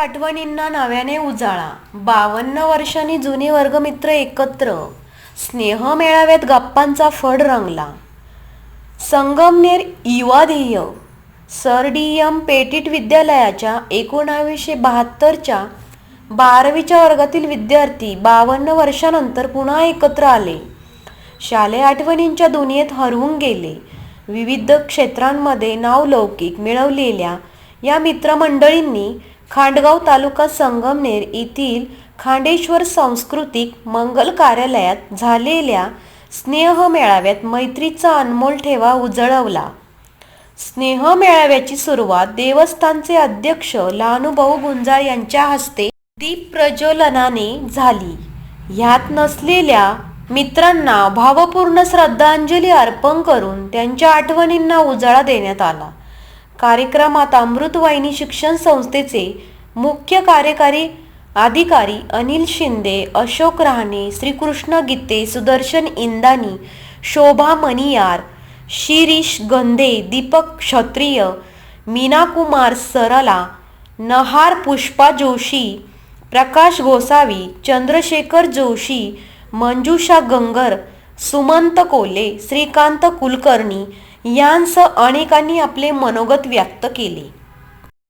आठवणींना नव्याने उजाळा. बावन्न वर्षांनी जुने वर्गमित्र एकत्र. स्नेह मेळाव्यात गप्पांचा फड रंगला. संगमनेर युवा ध्येय. सर डी एम पेटीट विद्यालयाच्या एकोणावीसशे बहात्तरच्या बारावीच्या वर्गातील विद्यार्थी बावन्न वर्षानंतर पुन्हा एकत्र आले. शालेय आठवणींच्या दुनियेत हरवून गेले. विविध क्षेत्रांमध्ये नावलौकिक मिळवलेल्या या मित्रमंडळींनी खांडगाव तालुका संगमनेर येथील खांडेश्वर सांस्कृतिक मंगल कार्यालयात झालेल्या स्नेह मेळाव्यात मैत्रीचा अनमोल ठेवा उजळवला. स्नेह मेळाव्याची सुरुवात देवस्थानचे अध्यक्ष लहानुभाऊ गुंजाळ यांच्या हस्ते दीप प्रज्वलनाने झाली. ह्यात नसलेल्या मित्रांना भावपूर्ण श्रद्धांजली अर्पण करून त्यांच्या आठवणींना उजाळा देण्यात आला. कार्यक्रमात अमृतवाहिनी शिक्षण संस्थेचे मुख्य कार्यकारी अधिकारी अनिल शिंदे अशोक रहाणे श्रीकृष्ण गीते सुदर्शन इंदानी शोभा मनियार शिरीष गंधे दीपक क्षत्रिय मीनाकुमार सरला नहार पुष्पा जोशी प्रकाश गोसावी चंद्रशेखर जोशी मंजुषा गंगर सुमंत कोले श्रीकांत कुलकर्णी यांसह अनेकांनी आपले मनोगत व्यक्त केले.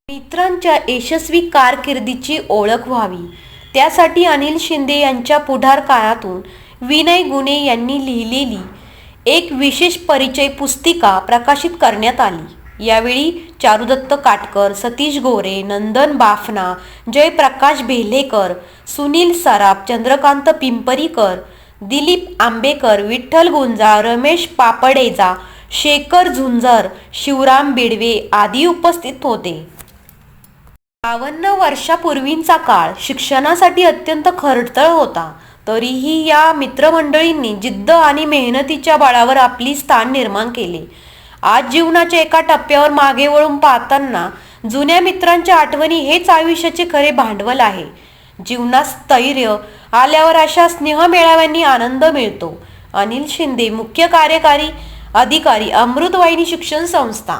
मित्रांच्या यशस्वी कारकिर्दीची ओळख व्हावी. त्यासाठी अनिल शिंदे यांच्या पुढाकारातून विनय गुणे यांनी लिहिलेली एक विशेष परिचय पुस्तिका प्रकाशित करण्यात आली. यावेळी चारुदत्त काटकर सतीश गोरे नंदन बाफना जयप्रकाश भेलेकर सुनील सराफ चंद्रकांत पिंपरीकर दिलीप आंबेकर विठ्ठल गुंजाळ रमेश पापडेजा शेखर झुंजर शिवराम बिडवे आदी उपस्थित होते. बावन्न वर्षापूर्वींचा काळ शिक्षणासाठी अत्यंत खडतर होता. तरीही या मित्रमंडळींनी जिद्द आणि मेहनतीच्या बळावर आपली स्थान निर्माण केले. आज जीवनाच्या एका टप्प्यावर मागे वळून पाहताना जुन्या मित्रांच्या आठवणी हेच आयुष्याचे खरे भांडवल आहे. जीवनात स्थैर्य आल्यावर अशा स्नेह मेळाव्यांनी आनंद मिळतो. अनिल शिंदे मुख्य कार्यकारी अधिकारी अमृतवाहिनी शिक्षण संस्था